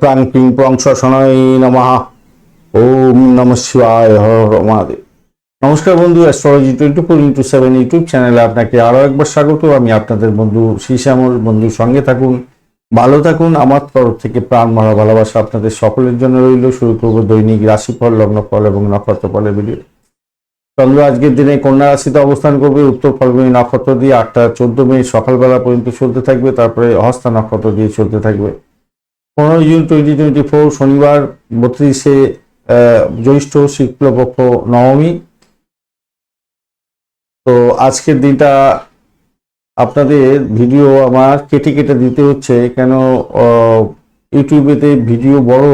প্রাং ping prong শনয় নমঃ। ওম নম শিবায় নমস্কার বন্ধু astrology twenty four into seven YouTube চ্যানেলে আপনাকে আরও একবার স্বাগত। আমি আপনাদের বন্ধু শ্রীশ্যামল। বন্ধুর সঙ্গে থাকুন, ভালো থাকুন। আমার তরফ থেকে প্রাণ মারা ভালোবাসা আপনাদের সকলের জন্য রইল। শুরু করব দৈনিক রাশিফল, লগ্নফল এবং নক্ষত্রফলের ভিডিও চন্দ্র, আজকের দিনে কন্যা রাশিতে অবস্থান করবে। উত্তর ফলগুনি নক্ষত্র দিয়ে আটটা চোদ্দ মিনিট সকালবেলা পর্যন্ত চলতে থাকবে। তারপরে হস্তা নক্ষত্র দিয়ে চলতে থাকবে। পনেরোই জুন টোয়েন্টি টোয়েন্টি ফোর শনিবার বত্রিশে জ্যৈষ্ঠ শুক্লপক্ষ নবমী। তো আজকের দিনটা আপনাদের ভিডিও আমার কেটে কেটে দিতে হচ্ছে, কেন ইউটিউবেতে ভিডিও বড়,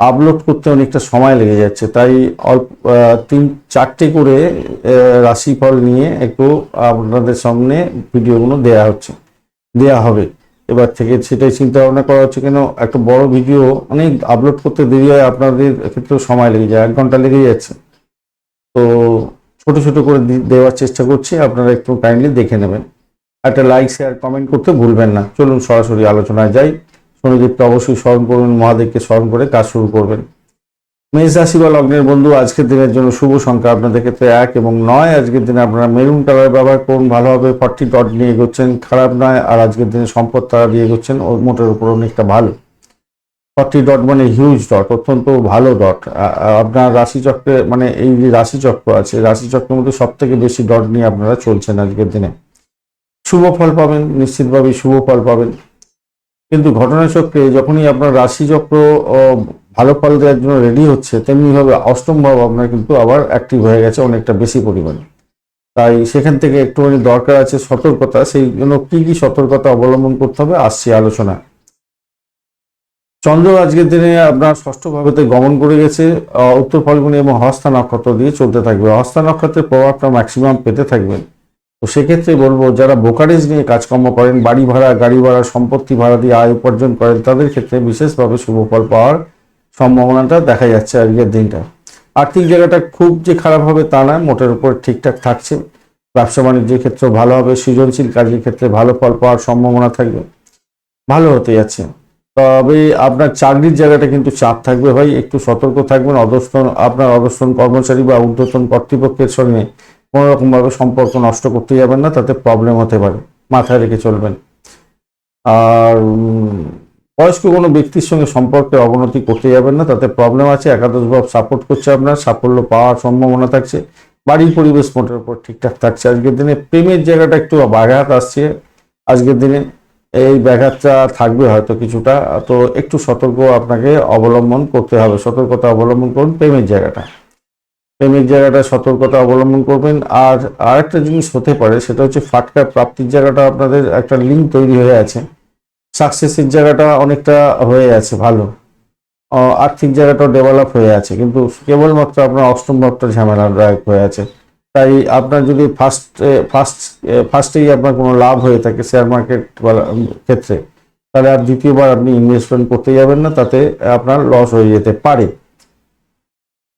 আপলোড করতে অনেকটা সময় লেগে যাচ্ছে। তাই অল্প তিন, চারটে করে রাশিফল নিয়ে একটু আপনাদের সামনে ভিডিওগুলো দেয়া হচ্ছে, দেয়া হবে। এবার থেকে সেটাই চিন্তা ভাবনা করা হচ্ছে কেন? একটা বড় ভিডিও অনেক আপলোড করতে দেরি হয়, আপনাদের ক্ষেত্রেও সময় লেগে যায়, এক ঘণ্টা লেগে যাচ্ছে। তো ছোট ছোট করে দেওয়ার চেষ্টা করছি, আপনারা একটু কাইন্ডলি দেখে নেবেন। একটা লাইক শেয়ার কমেন্ট করতে ভুলবেন না। চলুন সরাসরি আলোচনায় যাই। শনিদেবকে অবশ্যই স্মরণ করবেন মহাদেবকে স্মরণ করে কাজ শুরু করবেন। মেষ রাশি বা লগ্নের বন্ধু, আজকের দিনের জন্য শুভ সংখ্যা আপনাদের ক্ষেত্রে এক এবং নয়। আজকের দিনে আপনারা মেরুন কালার ব্যবহার করুন ভালোভাবে ফর্টি ডট নিয়ে এগোচ্ছেন, খারাপ নয়। আর আজকের দিনে সম্পদ তারা দিয়ে এগোচ্ছেন, ও মোটের উপর অনেকটা ভালো। ফর্টি ডট মানে হিউজ ডট, অত্যন্ত ভালো ডট। আপনার রাশিচক্রে মানে এই যে রাশিচক্র আছে, রাশিচক্রের মধ্যে সব থেকে বেশি ডট নিয়ে আপনারা চলছেন আজকের দিনে। শুভ ফল পাবেন, নিশ্চিতভাবেই শুভ ফল পাবেন। কিন্তু ঘটনাচক্রে যখনই আপনার রাশিচক্র ভালো ফল দেওয়ার জন্য রেডি হচ্ছে তেমনিভাবে অষ্টম ভাব আপনার কিন্তু আবার অ্যাক্টিভ হয়ে গেছে অনেকটা বেশি পরিমাণে। তাই সেখান থেকে একটুখানি দরকার আছে সতর্কতা, সেই জন্য কি কি সতর্কতা অবলম্বন করতে হবে আসছে আলোচনা। চন্দ্র আজকের দিনে আপনার ষষ্ঠ ভাবেতে গমন করে গেছে উত্তর ফাল্গুনি এবং হস্তা নক্ষত্র দিয়ে চলতে থাকবে। হস্তা নক্ষত্রের প্রভাবটা ম্যাক্সিমাম পেতে থাকবেন। তো সেক্ষেত্রে বলব, যারা ব্রোকারেজ নিয়ে কাজকর্ম করেন, বাড়ি ভাড়া, গাড়ি ভাড়া, সম্পত্তি ভাড়া দিয়ে আয় উপার্জন করেন, তাদের ক্ষেত্রে বিশেষভাবে শুভ ফল পাওয়ার সম্ভাবনাটা দেখা যাচ্ছে আজকের দিনটা। আর্থিক জায়গাটা খুব যে খারাপ হবে তা নয়, মোটের উপর ঠিকঠাক থাকছে। ব্যবসা বাণিজ্যের ক্ষেত্রে ভালো হবে, সৃজনশীল কাজের ক্ষেত্রে ভালো ফল পাওয়ার সম্ভাবনা থাকবে। ভালো হতে যাচ্ছে। তবে আপনার চাকরির জায়গাটা কিন্তু চাপ থাকবে ভাই, একটু সতর্ক থাকবেন। অধস্তন আপনার অধস্তন কর্মচারী বা ঊর্ধ্বতন কর্তৃপক্ষের সঙ্গে কোনো রকমভাবে সম্পর্ক নষ্ট করতে যাবেন না, তাতে প্রবলেম হতে পারে। মাথায় রেখে চলবেন। আর বয়স্ক কোনো ব্যক্তির সঙ্গে সম্পর্কে অবনতি করতে যাবেন না, তাতে প্রবলেম আছে একাদশ ভাব সাপোর্ট করছে আপনার, সাফল্য পাওয়ার সম্ভাবনা থাকছে, বাড়ির পরিবেশ মোটের উপর ঠিকঠাক থাকছে। আজকের দিনে প্রেমের জায়গাটা একটু ব্যাঘাত আসছে, আজকের দিনে এই ব্যাঘাতটা থাকবে হয়তো কিছুটা, তো একটু সতর্ক আপনাকে অবলম্বন করতে হবে, সতর্কতা অবলম্বন করুন প্রেমের জায়গাটা। প্রেমের জায়গাটা সতর্কতা অবলম্বন করবেন, আর আরেকটা জিনিস হতে পারে, সেটা হচ্ছে ফাটকা প্রাপ্তির জায়গাটা আপনাদের একটা লিঙ্ক তৈরি হয়ে আছে। সাকসেসের জায়গাটা অনেকটা হয়ে আছে, ভালো। আর্থিক জায়গাটাও ডেভেলপ হয়ে আছে, কিন্তু কেবলমাত্র আপনার অষ্টম ভাবটা ঝামেলাদায়ক হয়ে আছে। তাই আপনার যদি ফার্স্ট ফার্স্ট ফার্স্টেই আপনার কোনো লাভ হয়ে থাকে শেয়ার মার্কেট ক্ষেত্রে, তাহলে আর দ্বিতীয়বার আপনি ইনভেস্টমেন্ট করতে যাবেন না, তাতে আপনার লস হয়ে যেতে পারে।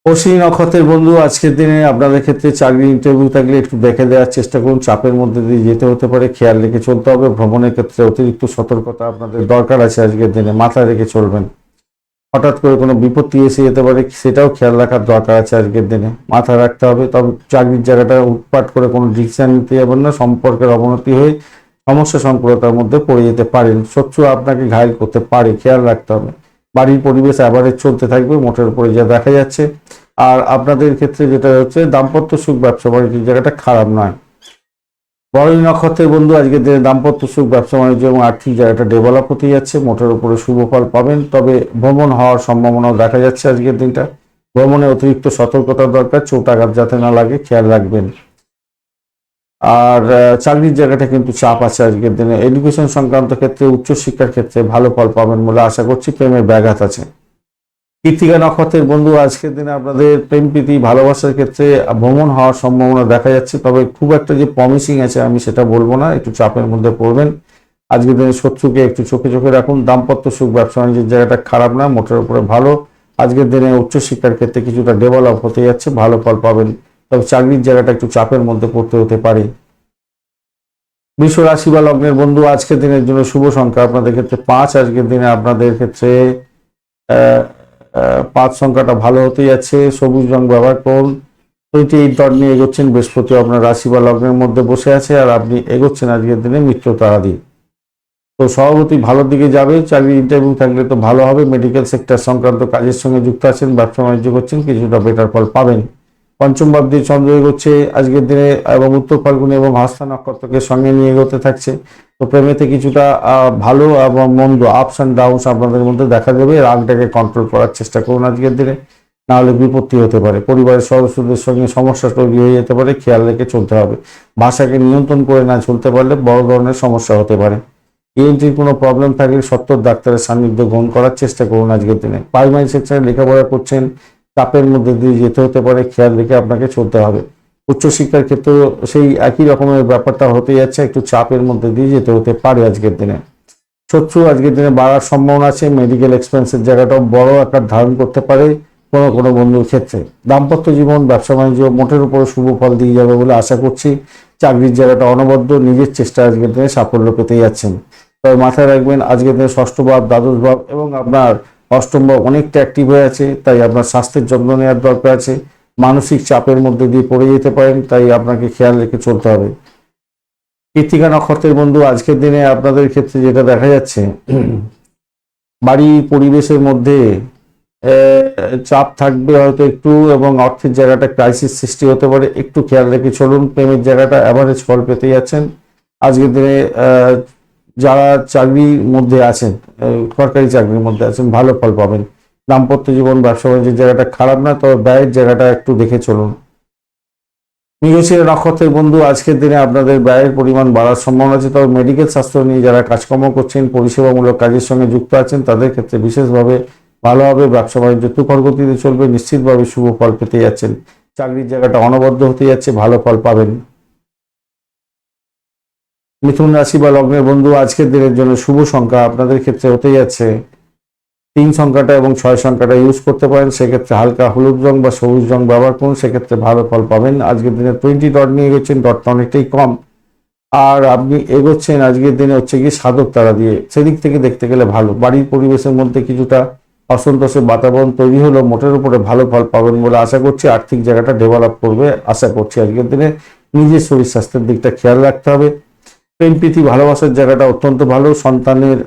অশ্বিনী নক্ষত্রের বন্ধু, আজকের দিনে আপনাদের ক্ষেত্রে চাকরি ইন্টারভিউ থাকলে একটু দেখে দেওয়ার চেষ্টা করুন। চাপের মধ্যে দিয়ে যেতে হতে পারে, খেয়াল রেখে চলতে হবে। ভ্রমণের ক্ষেত্রে অতিরিক্ত সতর্কতা আপনাদের দরকার আছে আজকের দিনে, মাথায় রেখে চলবেন। হঠাৎ করে কোনো বিপত্তি এসে যেতে পারে, সেটাও খেয়াল রাখার দরকার আছে আজকের দিনে। মাথায় রাখতে হবে, তবে চাকরির জায়গাটা উৎপাট করে কোনো ডিসিশন নিতে যাবেন না, সম্পর্কের অবনতি হয়ে সমস্যা সংকুলতার মধ্যে পড়ে যেতে পারেন। শত্রু আপনাকে ঘায়ল করতে পারে, খেয়াল রাখতে হবে। বাড়ির পরিবেশ অ্যাভারেজ চলতে থাকবে, মোটের উপরে যা দেখা যাচ্ছে। আর আপনাদের ক্ষেত্রে যেটা হচ্ছে, দাম্পত্য সুখ ব্যবসা বাণিজ্যের জায়গাটা খারাপ নয়। বড়ই নক্ষত্রের বন্ধু, আজকের দিনে দাম্পত্য সুখ ব্যবসা বাণিজ্য এবং আর্থিক জায়গাটা ডেভেলপ হতে যাচ্ছে, মোটের উপরে শুভ ফল পাবেন। তবে ভ্রমণ হওয়ার সম্ভাবনাও দেখা যাচ্ছে আজকের দিনটা। ভ্রমণে অতিরিক্ত সতর্কতার দরকার, চোট আঘাত যাতে না লাগে, খেয়াল রাখবেন। আর চাকরির জায়গাটা কিন্তু চাপ আছে আজকের দিনে। এডুকেশন সংক্রান্ত ক্ষেত্রে, উচ্চশিক্ষার ক্ষেত্রে ভালো ফল পাবেন বলে আশা করছি প্রেমের ব্যাঘাত আছে। কৃতিকা নক্ষত্রের বন্ধু, আজকের দিনে আপনাদের প্রেম, প্রীতি, ভালোবাসার ক্ষেত্রে ভ্রমণ হওয়ার সম্ভাবনা দেখা যাচ্ছে, তবে খুব একটা যে প্রমিসিং আছে আমি সেটা বলব না, একটু চাপের মধ্যে পড়বেন। আজকের দিনে শত্রুকে একটু চোখে চোখে রাখুন, দাম্পত্য সুখ, ব্যবসা বাণিজ্যের জায়গাটা খারাপ না, মোটের উপরে ভালো। আজকের দিনে উচ্চশিক্ষার ক্ষেত্রে কিছুটা ডেভেলপ হতে যাচ্ছে, ভালো ফল পাবেন তবে চাকরির জায়গাটা একটু চাপের মধ্যে পড়তে হতে পারে। বিশ্ব রাশি বা লগ্নের বন্ধু আজকের দিনের জন্য শুভ সংখ্যা। আপনাদের ক্ষেত্রে পাঁচ আজকের দিনে আপনাদের ক্ষেত্রে পাঁচ সংখ্যাটা ভালো হতে যাচ্ছে। সবুজ রং ব্যবহার করুন। টোয়েন্টি এই ডট নিয়ে এগোচ্ছেন বৃহস্পতি আপনার রাশি বা লগ্নের মধ্যে বসে আছে আর আপনি এগোচ্ছেন আজকের দিনে মিত্র তারা দিয়ে তো সভাপতি ভালোর দিকে যাবে। চাকরি ইন্টারভিউ থাকলে তো ভালো হবে। মেডিকেল সেক্টর সংক্রান্ত কাজের সঙ্গে যুক্ত আছেন, ব্যবসা বাণিজ্য করছেন, কিছুটা বেটার ফল পাবেন। পঞ্চম ভাব দিয়ে চন্দ্র এগোচ্ছে, আজকের দিনে, এবং উত্তর ফাল্গুনি এবং হস্তা নক্ষত্রকে সঙ্গে নিয়ে এগোতে থাকছে। তো প্রেমেতে কিছুটা ভালো এবং মন্দ আপস অ্যান্ড ডাউনস আপনাদের মধ্যে দেখা যাবে রাগটাকে কন্ট্রোল করার চেষ্টা করুন আজকের দিনে। নাহলে বিপত্তি হতে পারে। পরিবারের সদস্যদের সঙ্গে সমস্যা তৈরি হয়ে যেতে পারে, খেয়াল রেখে চলতে হবে। ভাষাকে নিয়ন্ত্রণ করে না চলতে পারলে বড় ধরনের সমস্যা হতে পারে। ইএনটির কোনো প্রবলেম থাকলে সত্তর ডাক্তারের সান্নিধ্য গ্রহণ করার চেষ্টা করুন আজকের দিনে। প্রাইমারি সেকশনে লেখাপড়া করছেন চাপের মধ্যে দিয়ে যেতে হতে পারে, খেয়াল রেখে আপনাকে চলতে হবে। উচ্চশিক্ষার ক্ষেত্রেও সেই একই রকমের ব্যাপারটা হতে যাচ্ছে, একটু চাপের মধ্যে দিয়ে যেতে হতে পারে আজকের দিনে। শত্রু আজকের দিনে বাড়ার সম্ভাবনা আছে মেডিকেল এক্সপেন্সের জায়গাটাও বড় আকার ধারণ করতে পারে কোনো কোনো বন্ধুর ক্ষেত্রে। দাম্পত্য জীবন, ব্যবসা বাণিজ্য মোটের উপরে শুভ ফল দিয়ে যাবে বলে আশা করছি। চাকরির জায়গাটা অনবদ্য, নিজের চেষ্টা আজকের দিনে সাফল্য পেতে যাচ্ছেন। তবে মাথায় রাখবেন, আজকের দিনে ষষ্ঠ ভাব, দ্বাদশ ভাব এবং আপনার অষ্টম ভাব অনেকটা অ্যাক্টিভ হয়ে আছে, তাই আপনার স্বাস্থ্যের যত্ন নেওয়ার দরকার আছে। মানসিক চাপের মধ্যে দিয়ে পড়ে যেতে পারেন, তাই আপনাকে খেয়াল রেখে চলতে হবে। কৃত্তিকা নক্ষত্রের বন্ধু, আজকের দিনে আপনাদের ক্ষেত্রে যেটা দেখা যাচ্ছে বাড়ি পরিবেশের মধ্যে চাপ থাকবে হয়তো একটু এবং অর্থের জায়গাটা ক্রাইসিস সৃষ্টি হতে পারে। একটু খেয়াল রেখে চলুন, প্রেমের জায়গাটা অ্যাভারেজ ফল পেতে যাচ্ছেন। আজকের দিনে যারা চাকরির মধ্যে আছেন সরকারি চাকরির মধ্যে আছেন, ভালো ফল পাবেন। দাম্পত্য জীবন, ব্যবসা বাণিজ্যের জায়গাটা খারাপ না, তবে ব্যয়ের জায়গাটা একটু দেখে চলুন। মৃগশিরা নক্ষত্রের বন্ধু, আজকের দিনে আপনাদের ব্যয়ের পরিমাণ বাড়ার সম্ভাবনা আছে, তবে মেডিকেল স্বাস্থ্য নিয়ে যারা কাজকর্ম করছেন, পরিষেবামূলক কাজের সঙ্গে যুক্ত আছেন, তাদের ক্ষেত্রে বিশেষভাবে ভালোভাবে ব্যবসা বাণিজ্য তুফার গতিতে চলবে, নিশ্চিতভাবে শুভ ফল পেতে যাচ্ছেন। চাকরির জায়গাটা অনবদ্য হতে যাচ্ছে, ভালো ফল পাবেন। মিথুন রাশি বা লগ্নের বন্ধু আজকের দিনের জন্য শুভ সংখ্যা আপনাদের ক্ষেত্রে হতে যাচ্ছে। তিন সংখ্যাটা এবং ছয় সংখ্যাটা ইউজ করতে পারেন, সেক্ষেত্রে হালকা হলুদ রং বা সবুজ রং ব্যবহার করুন, সেক্ষেত্রে ভালো ফল পাবেন। আজকের দিনে টোয়েন্টি ডট নিয়ে এগোচ্ছেন ডটটা অনেকটাই কম। আর আপনি এগোচ্ছেন, আজকের দিনে হচ্ছে কি সাধক তারা দিয়ে। সেদিক থেকে দেখতে গেলে ভালো। বাড়ির পরিবেশের মধ্যে কিছুটা অসন্তোষের বাতাবরণ তৈরি হলো মোটের উপরে ভালো ফল পাবেন বলে আশা করছি। আর্থিক জায়গাটা ডেভেলপ করবে, আশা করছি আজকের দিনে নিজের শরীর স্বাস্থ্যের দিকটা খেয়াল রাখতে হবে। প্রেম, প্রীতি, ভালোবাসার জায়গাটা অত্যন্ত ভালো। সন্তানের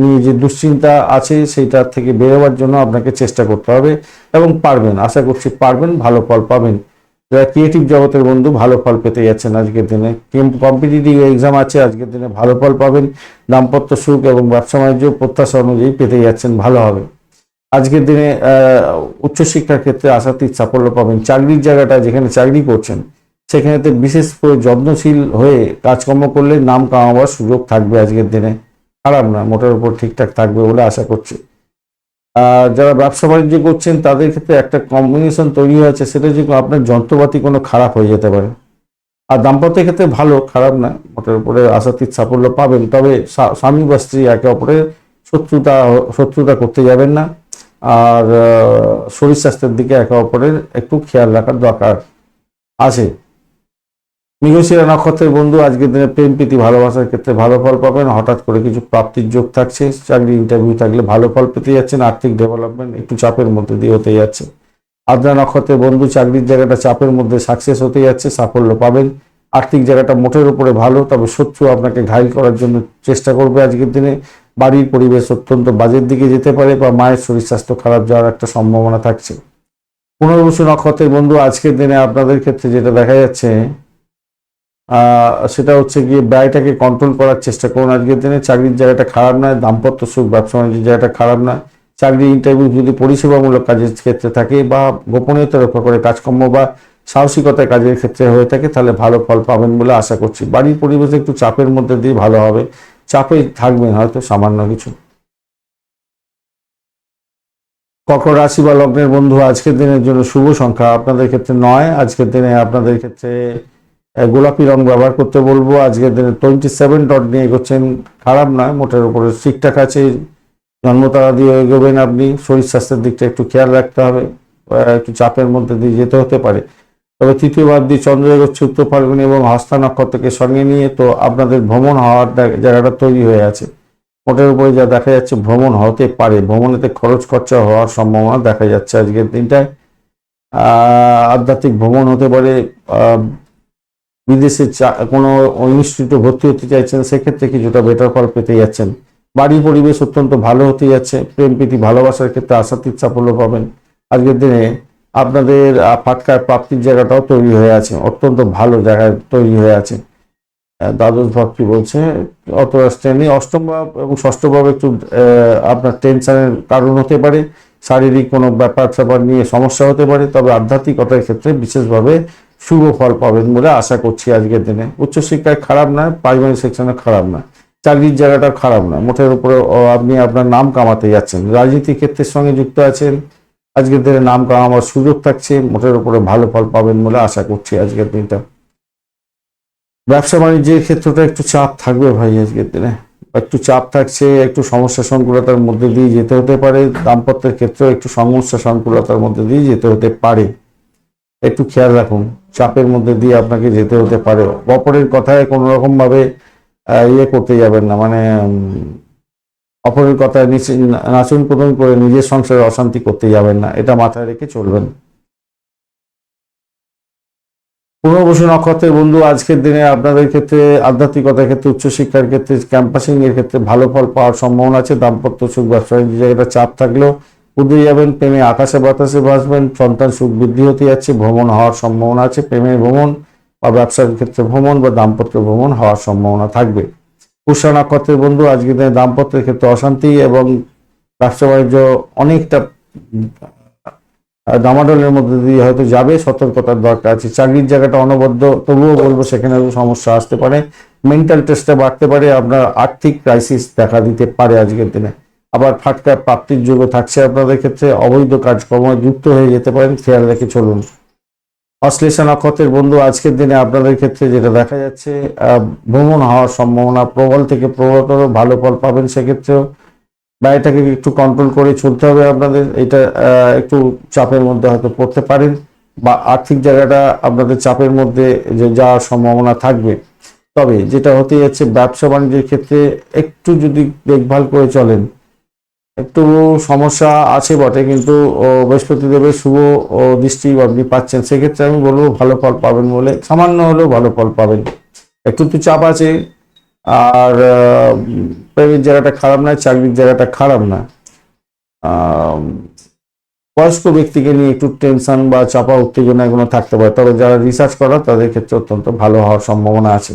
নিয়ে যে দুশ্চিন্তা আছে সেইটা থেকে বেরোবার জন্য আপনাকে চেষ্টা করতে হবে এবং পারবেন। আশা করছি পারবেন, ভালো ফল পাবেন। যারা ক্রিয়েটিভ জগতের বন্ধু, ভালো ফল পেতে যাচ্ছেন আজকের দিনে। কম্পিটিটিভ এক্সাম আছে, আজকের দিনে ভালো ফল পাবেন। দাম্পত্য সুখ এবং ব্যবসা বাণিজ্য প্রত্যাশা অনুযায়ী পেতে যাচ্ছেন, ভালো হবে। আজকের দিনে উচ্চশিক্ষার ক্ষেত্রে আশাতীত সাফল্য পাবেন। চাকরির জায়গাটা যেখানে চাকরি করছেন সেখানেতে বিশেষ করে যত্নশীল হয়ে কাজকর্ম করলে নাম কামাবার সুযোগ থাকবে আজকের দিনে। খারাপ না, মোটের উপর ঠিকঠাক থাকবে বলে আশা করছি। যারা ব্যবসা বাণিজ্য করছেন, তাদের ক্ষেত্রে একটা কম্বিনেশন তৈরি হয়েছে সেটা যে আপনার যন্ত্রপাতি কোনো খারাপ হয়ে যেতে পারে। আর দাম্পত্যের ক্ষেত্রে ভালো, খারাপ না, মোটের উপরে আশাতীত সাফল্য পাবেন। তবে স্বামী বা স্ত্রী একে অপরের শত্রুতা শত্রুতা করতে যাবেন না। আর শরীর স্বাস্থ্যের দিকে একে অপরের একটু খেয়াল রাখার দরকার আছে। মৃগশিরা নক্ষত্রের বন্ধু, আজকের দিনে প্রেম, প্রীতি, ভালোবাসার ক্ষেত্রে ভালো ফল পাবেন। হঠাৎ করে কিছু প্রাপ্তির যোগ থাকছে। চাকরি ইন্টারভিউ থাকলে ভালো ফল পেতে যাচ্ছেন। আর্থিক ডেভেলপমেন্ট একটু চাপের মধ্যে দিয়ে হতে যাচ্ছে। আদ্রা নক্ষত্রের বন্ধু, চাকরির জায়গাটা চাপের মধ্যে সাকসেস হতে যাচ্ছে, সাফল্য পাবেন। আর্থিক জায়গাটা মোটের উপরে ভালো, তবে শত্রু আপনাকে ঘাইল করার জন্য চেষ্টা করবে আজকের দিনে। বাড়ির পরিবেশ অত্যন্ত বাজের দিকে যেতে পারে, বা মায়ের শরীর স্বাস্থ্য খারাপ যাওয়ার একটা সম্ভাবনা থাকছে। পুনর্বসু নক্ষত্রের বন্ধু, আজকের দিনে আপনাদের ক্ষেত্রে যেটা দেখা যাচ্ছে সেটা হচ্ছে গিয়ে ব্যয়টাকে কন্ট্রোল করার চেষ্টা করুন। আজকের দিনে চাকরির জায়গাটা খারাপ নয়, দাম্পত্য সুখ, ব্যবসা বাণিজ্যের জায়গাটা খারাপ নয়। চাকরি ইন্টারভিউ যদি পরিষেবামূলক কাজের ক্ষেত্রে থাকে বা গোপনীয়তা রক্ষা করে কাজকর্ম বা সাহসিকতার কাজের ক্ষেত্রে হয়ে থাকে, তাহলে ভালো ফল পাবেন বলে আশা করছি। বাড়ির পরিবেশে একটু চাপের মধ্যে দিয়ে ভালো হবে। চাপে থাকবেন হয়তো, সামান্য কিছু। কর্কট রাশি বা লগ্নের বন্ধু, আজকের দিনের জন্য শুভ সংখ্যা আপনাদের ক্ষেত্রে নয়, আজকের দিনে আপনাদের ক্ষেত্রে গোলাপি রং ব্যবহার করতে বলব। আজকের দিনে টোয়েন্টি সেভেন ডট নিয়ে এগোচ্ছেন। খারাপ নয়, মোটের উপরে ঠিকঠাক আছে। জন্মতারা দিয়ে এগোবেন আপনি। শরীর স্বাস্থ্যের দিকটা একটু খেয়াল রাখতে হবে। একটু চাপের মধ্যে দিয়ে যেতে হতে পারে। তবে তৃতীয় দিয়ে চন্দ্র এগোচ্ছে উত্তর ফাল্গুনি এবং হস্তা নক্ষত্রকে সঙ্গে নিয়ে। তো আপনাদের ভ্রমণ হওয়ার জায়গাটা তৈরি হয়ে আছে। মোটের উপরে যা দেখা যাচ্ছে ভ্রমণ হতে পারে। ভ্রমণেতে খরচ খরচা হওয়ার সম্ভাবনা দেখা যাচ্ছে আজকের দিনটায়। আধ্যাত্মিক ভ্রমণ হতে পারে। বিদেশে কোনো ইনস্টিটিউটে ভর্তি হতে চাইছেন, সেক্ষেত্রে কিছুটা বেটার ফল পেতে যাচ্ছেন। বাড়ির পরিবেশ অত্যন্ত ভালো হতে যাচ্ছে। প্রেম, প্রীতি, ভালোবাসার ক্ষেত্রে আশাতীত সাফল্য পাবেন। আজকের দিনে আপনাদের ফাটকার প্রাপ্তির জায়গাটাও তৈরি হয়ে আছে। অত্যন্ত ভালো জায়গায় তৈরি হয়ে আছে। দ্বাদশ কি বলছে অত শ্রেণি অষ্টম ভাব এবং ষষ্ঠ ভাব একটু আপনার টেনশনের কারণ হতে পারে। শারীরিক কোনো ব্যাপার স্যাপার নিয়ে সমস্যা হতে পারে, তবে আধ্যাত্মিকতার ক্ষেত্রে বিশেষভাবে শুভ ফল পাবেন বলে আশা করছি আজকের দিনে। উচ্চশিক্ষায় খারাপ না প্রাইমারি সেকশনে খারাপ না চাকরির জায়গাটা খারাপ না মোটের উপরে আপনি আপনার নাম কামাতে যাচ্ছেন। রাজনীতি ক্ষেত্রের সঙ্গে যুক্ত আছেন। আজকের দিনে নাম কামাবার সুযোগ থাকছে। মোটের উপরে ভালো ফল পাবেন বলে আশা করছি আজকের দিনটা। ব্যবসা বাণিজ্যের ক্ষেত্রটা একটু চাপ থাকবে ভাই আজকের দিনে। একটু চাপ থাকছে, একটু সমস্যা সংকুলতার মধ্যে দিয়ে যেতে হতে পারে। দাম্পত্যের ক্ষেত্রেও একটু সমস্যা সংকুলতার মধ্যে দিয়ে যেতে হতে পারে। একটু খেয়াল রাখুন, চাপের মধ্যে দিয়ে আপনাকে যেতে হতে পারে। অপরের কথায় কোনো রকম ভাবে ইয়ে করতে যাবেন না মানে অপরের কথায় নিচে নাচন কোদন করে নিজের সংসারে অশান্তি করতে যাবেন না, এটা মাথায় রেখে চলবেন। পুনর্বসু নক্ষত্রের বন্ধু, আজকের দিনে আপনাদের ক্ষেত্রে, আধ্যাত্মিকতার ক্ষেত্রে, উচ্চশিক্ষার ক্ষেত্রে ক্যাম্পাসিং এর ক্ষেত্রে ভালো ফল পাওয়ার সম্ভাবনা আছে। দাম্পত্য সুখ ব্যবসায়ী জায়গাটা চাপ থাকলেও উদে যাবেন প্রেমে আকাশে বাতাসে ভাসবেন সন্তান সুখ বৃদ্ধি হতে যাচ্ছে ভ্রমণ হওয়ার সম্ভাবনা আছে প্রেমের ভ্রমণ বা ব্যবসার ক্ষেত্রে ভ্রমণ বা দাম্পত্য ভ্রমণ হওয়ার সম্ভাবনা থাকবে। পুষ্যা নক্ষত্রের বন্ধু আজকের দিনে দাম্পত্যের ক্ষেত্রে অশান্তি এবং ব্যবসা বাণিজ্য অনেকটা আহ, ডামাডোলের মধ্যে দিয়ে হয়তো যাবে সতর্কতার দরকার আছে। চাকরির জায়গাটা অনবদ্য তবুও বলব সেখানে সমস্যা আসতে পারে। মেন্টাল টেস্টটা বাড়তে পারে আপনার আর্থিক ক্রাইসিস দেখা দিতে পারে আজকের দিনে। আবার ফাটকা প্রাপ্তির যোগ্য থাকছে আপনাদের ক্ষেত্রে। অবৈধ কাজকর্ম যুক্ত হয়ে যেতে পারেন। খেয়াল রেখে চলুন। অশ্লেষা নক্ষত্রের বন্ধু? আজকের দিনে আপনাদের ক্ষেত্রে যেটা দেখা যাচ্ছে ভ্রমণ হওয়ার সম্ভাবনা প্রবল থেকে প্রবলতর ভালো ফল পাবেন সেক্ষেত্রেও। ব্যয়টাকে একটু কন্ট্রোল করে চলতে হবে আপনাদের। এটা একটু চাপের মধ্যে হয়তো পড়তে পারেন। বা আর্থিক জায়গাটা আপনাদের চাপের মধ্যে যে যাওয়ার সম্ভাবনা থাকবে। তবে যেটা হতে যাচ্ছে, ব্যবসা বাণিজ্যের ক্ষেত্রে একটু যদি দেখভাল করে চলেন একটু সমস্যা আছে বটে কিন্তু ও, বৃহস্পতি দেবের শুভ দৃষ্টি আপনি পাচ্ছেন। সেক্ষেত্রে আমি বলব ভালো ফল পাবেন বলে সামান্য হলেও ভালো ফল পাবেন। একটু তো চাপ আছে আর প্রেমের জায়গাটা খারাপ না চাকরির জায়গাটা খারাপ না। বয়স্ক ব্যক্তিকে নিয়ে একটু টেনশন বা চাপা উত্তেজনা এগুলো থাকতে পারে তবে যারা রিসার্চ করা তাদের ক্ষেত্রে অত্যন্ত ভালো হওয়ার সম্ভাবনা আছে।